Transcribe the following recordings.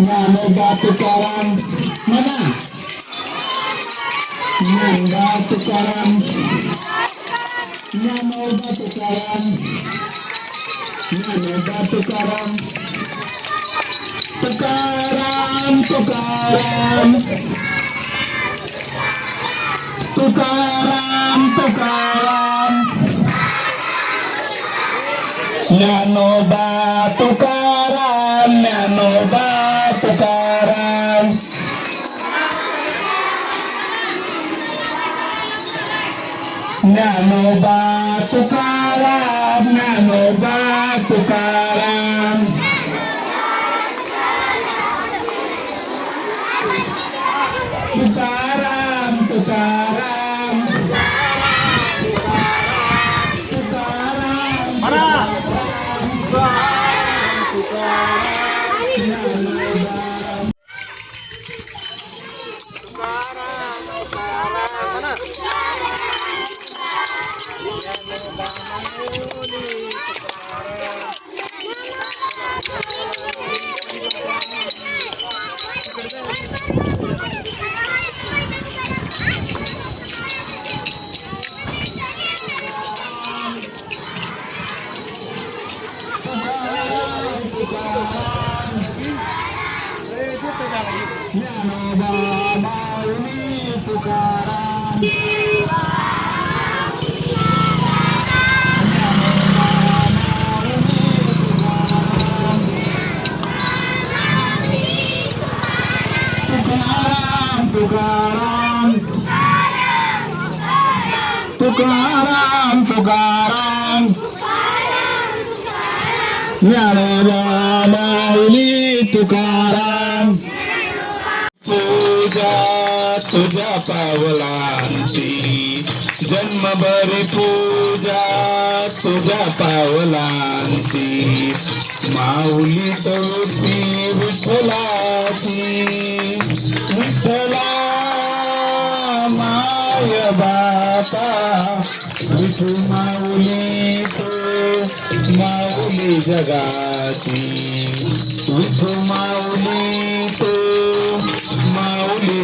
Nanda Tukaram Mana? Nanda Tukaram Nanda Tukaram Nanda Tukaram Tukaram Tukaram Tukaram Tukaram Nanoba Tukaram Nanoba نحن باسكان Narabaoli tukaram, tukaram tukaram, tukaram tukaram, tukaram tukaram, mauli tukaran. Dnyanoba माऊली तुझ्या पावलांची. जन्मभरी पूजा तुझ्या पावलांची. माऊली तोटी विठ्ठलाची. विठ्ठला माय बापा. विठू माऊली तो माऊली जगाची. विठू मा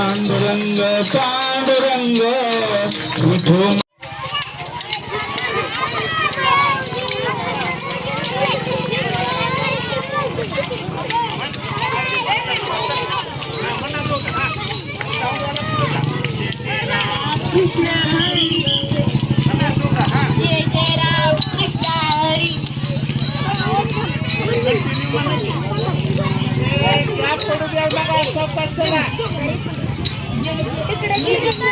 पांडुरंग पांडुरंग विठो कृष्ण हरी जय जय राम कृष्ण हरी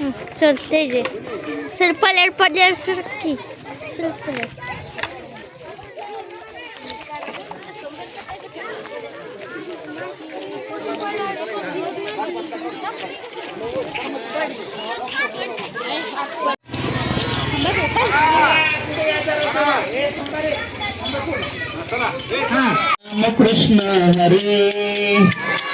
चलते जे सर पलट पलट सर की सर पलट Hare Krishna Hare Krishna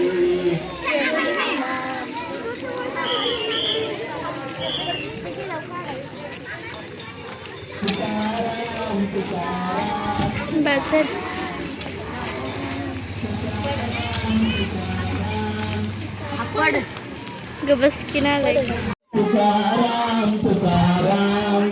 बाजार गबस किनारे. तुकाराम तुकाराम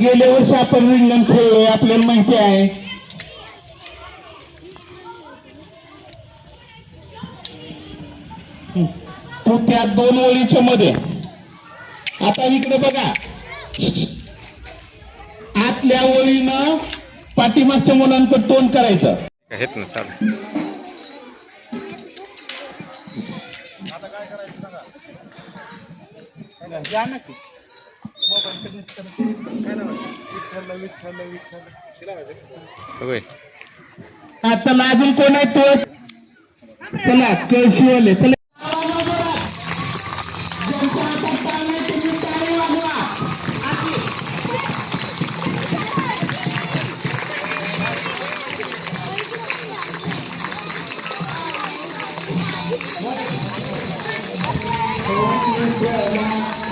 गेल्या वर्षी आपण रिंगण खेळलोय आपल्याला माहिती आहे. तो त्या दोन ओळीच्या मध्ये. आता इकडे बघा. आतल्या ओळीनं पाठीमागच्या मुलांकडे तोंड करायचं. आहेत ना चालेल. होय हा चला अजून कोण आहे तो चला कळशीवाले चला विठ्ठल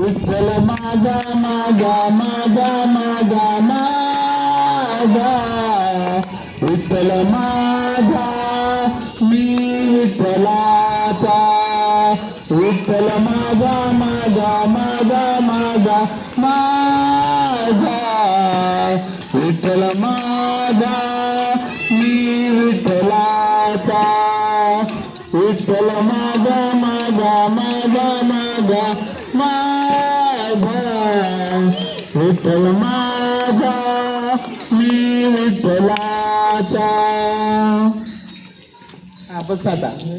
ವಿಠಲ ಮಾಗ ಮಾಗ ಮಾಗ ಮಾಗ ಮಾಗ ವಿಠಲ ಮಾ 下载。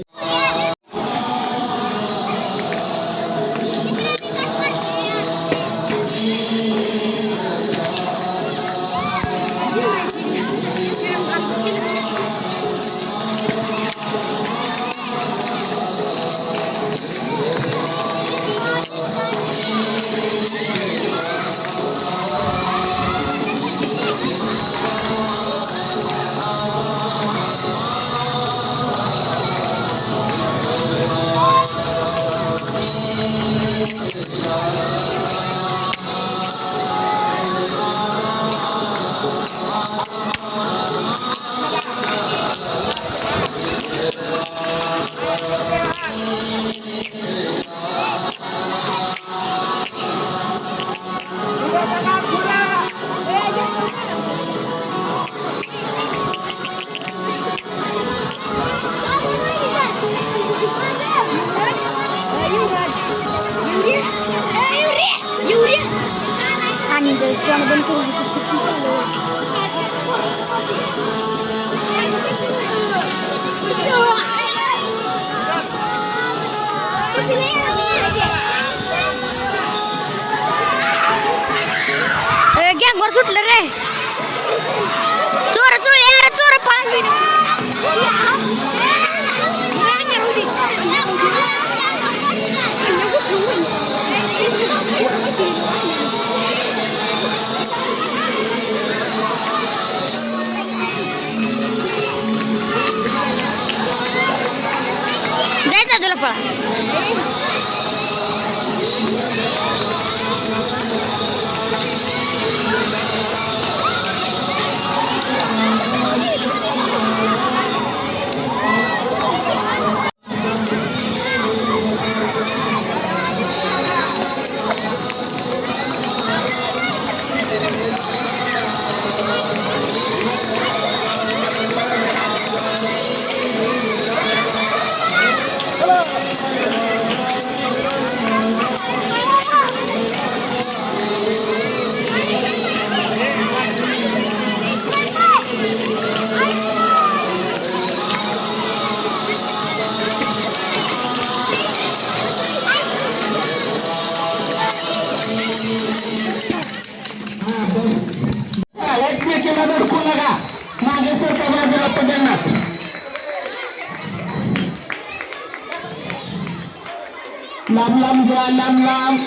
लांब लांब घ्या लांब लांब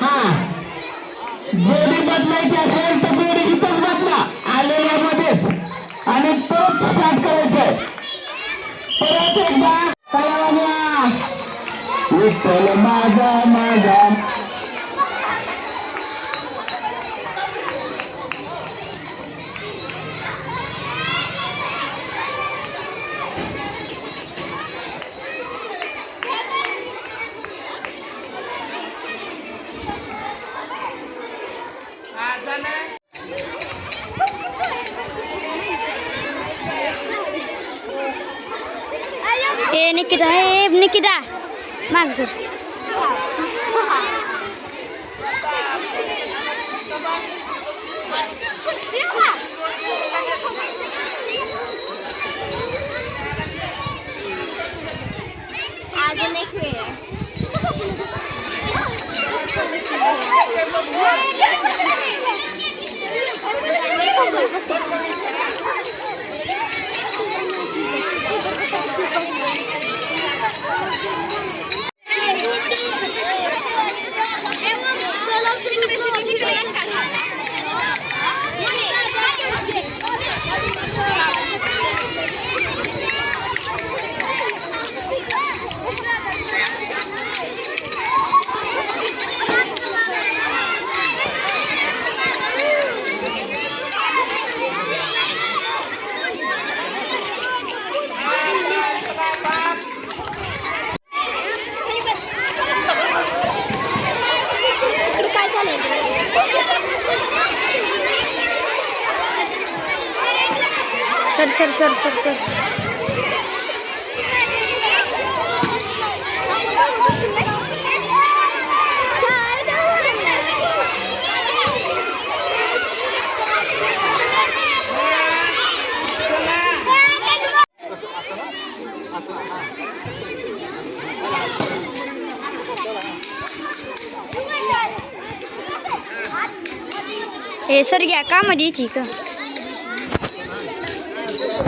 हा जोडी बदलायची असेल तर जोडी इथंच बदला. आलेल्यामध्येच आणि परत स्टार्ट करायचंय परत एकदा. तयार माझा माझा আপনি কিটা মাগজুর Thank you. Sir sir sir sir sir. हे सर घ्या का मध्ये ठीक आहे Yeah.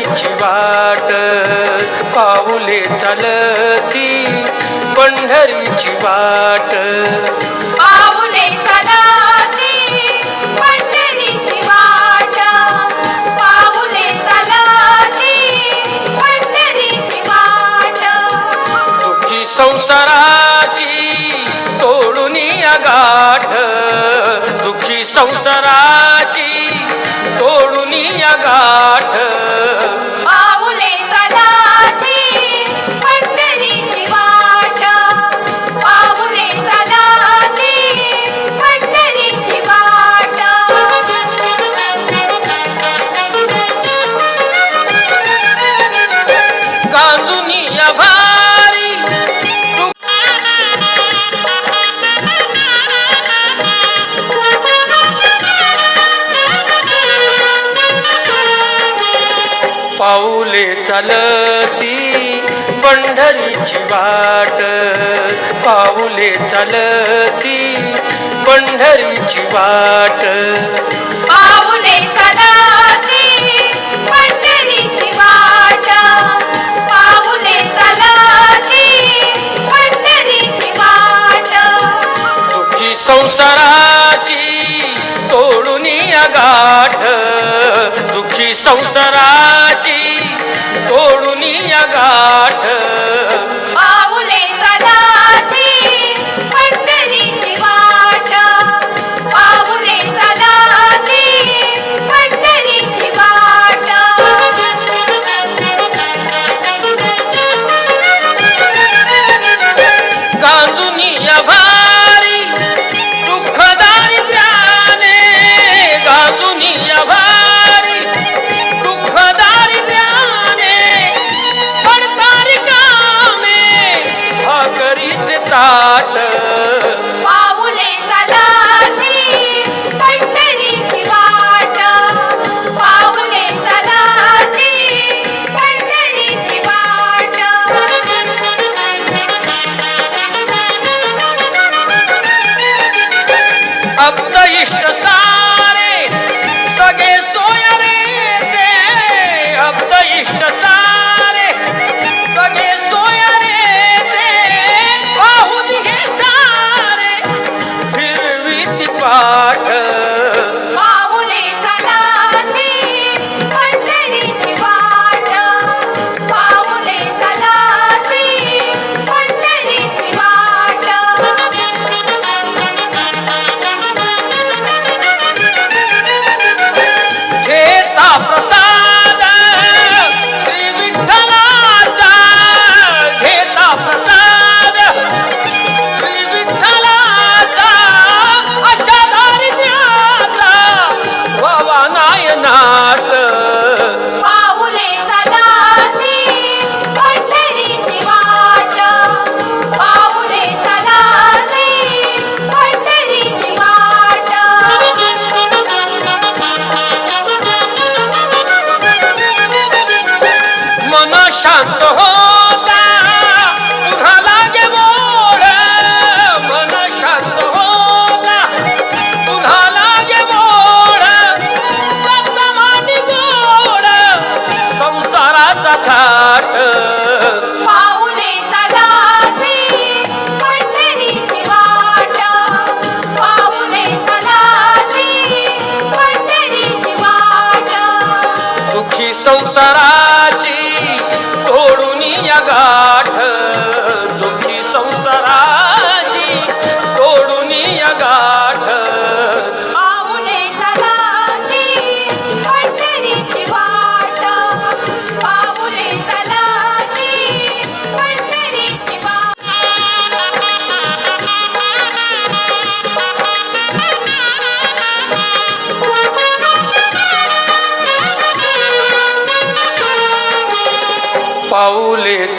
जाण्याची वाट पाऊले चालती पंढरीची वाट. पाऊले संसाराची तोडून गाठ. दुःखी संसाराची या गाठ पाऊले चालती पंढरीची वाट. पाऊले चालती पंढरीची वाट. पाऊले संसारा गाठ दुखी संसाराची तोडून गाठ não será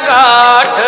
घाट